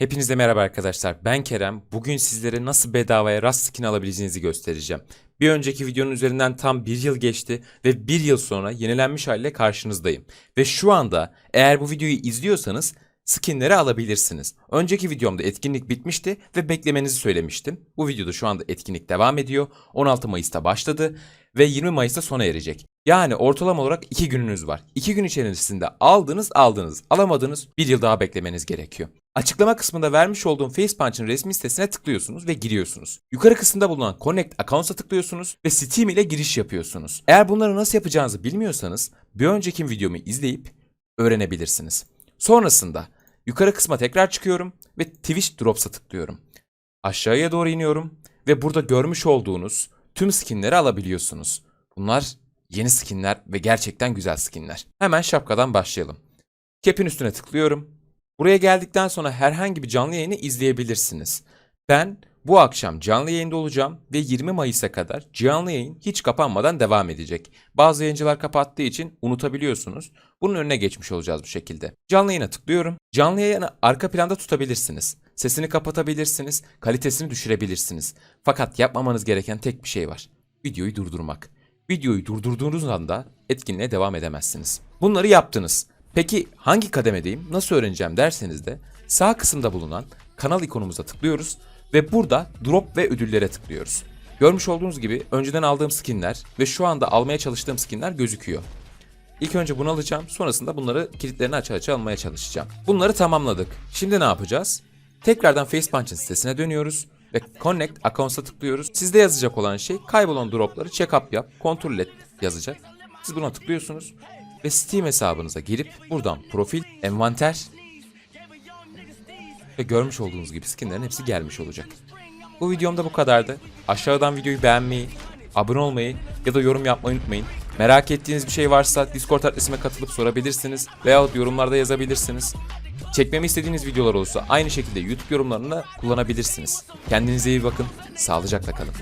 Hepinize merhaba arkadaşlar. Ben Kerem. Bugün sizlere nasıl bedavaya Rust skin alabileceğinizi göstereceğim. Bir önceki videonun üzerinden tam bir yıl geçti ve bir yıl sonra yenilenmiş haliyle karşınızdayım. Ve şu anda eğer bu videoyu izliyorsanız skinleri alabilirsiniz. Önceki videomda etkinlik bitmişti ve beklemenizi söylemiştim. Bu videoda şu anda etkinlik devam ediyor. 16 Mayıs'ta başladı ve 20 Mayıs'ta sona erecek. Yani ortalama olarak 2 gününüz var. 2 gün içerisinde aldınız aldınız. Alamadınız bir yıl daha beklemeniz gerekiyor. Açıklama kısmında vermiş olduğum Facepunch'ın resmi sitesine tıklıyorsunuz ve giriyorsunuz. Yukarı kısımda bulunan Connect Accounts'a tıklıyorsunuz ve Steam ile giriş yapıyorsunuz. Eğer bunları nasıl yapacağınızı bilmiyorsanız bir önceki videomu izleyip öğrenebilirsiniz. Sonrasında yukarı kısma tekrar çıkıyorum ve Twitch Drops'a tıklıyorum. Aşağıya doğru iniyorum ve burada görmüş olduğunuz tüm skinleri alabiliyorsunuz. Bunlar yeni skinler ve gerçekten güzel skinler. Hemen şapkadan başlayalım. Cap'in üstüne tıklıyorum. Buraya geldikten sonra herhangi bir canlı yayını izleyebilirsiniz. Ben bu akşam canlı yayında olacağım ve 20 Mayıs'a kadar canlı yayın hiç kapanmadan devam edecek. Bazı yayıncılar kapattığı için unutabiliyorsunuz. Bunun önüne geçmiş olacağız bu şekilde. Canlı yayına tıklıyorum. Canlı yayını arka planda tutabilirsiniz. Sesini kapatabilirsiniz, kalitesini düşürebilirsiniz. Fakat yapmamanız gereken tek bir şey var. Videoyu durdurmak. Videoyu durdurduğunuz anda etkinliğe devam edemezsiniz. Bunları yaptınız. Peki hangi kademedeyim, nasıl öğreneceğim derseniz de sağ kısımda bulunan kanal ikonumuza tıklıyoruz ve burada drop ve ödüllere tıklıyoruz. Görmüş olduğunuz gibi önceden aldığım skinler ve şu anda almaya çalıştığım skinler gözüküyor. İlk önce bunu alacağım, sonrasında bunları kilitlerini aça aça almaya çalışacağım. Bunları tamamladık. Şimdi ne yapacağız? Tekrardan Facepunch'ın sitesine dönüyoruz ve Connect Accounts'a tıklıyoruz. Sizde yazacak olan şey kaybolan dropları check-up yap, kontrol et yazacak. Siz buna tıklıyorsunuz ve Steam hesabınıza girip buradan profil, envanter ve görmüş olduğunuz gibi skinlerin hepsi gelmiş olacak. Bu videomda bu kadardı. Aşağıdan videoyu beğenmeyi, abone olmayı ya da yorum yapmayı unutmayın. Merak ettiğiniz bir şey varsa Discord adresime katılıp sorabilirsiniz veyahut yorumlarda yazabilirsiniz. Çekmemi istediğiniz videolar olursa aynı şekilde YouTube yorumlarını kullanabilirsiniz. Kendinize iyi bakın, sağlıcakla kalın.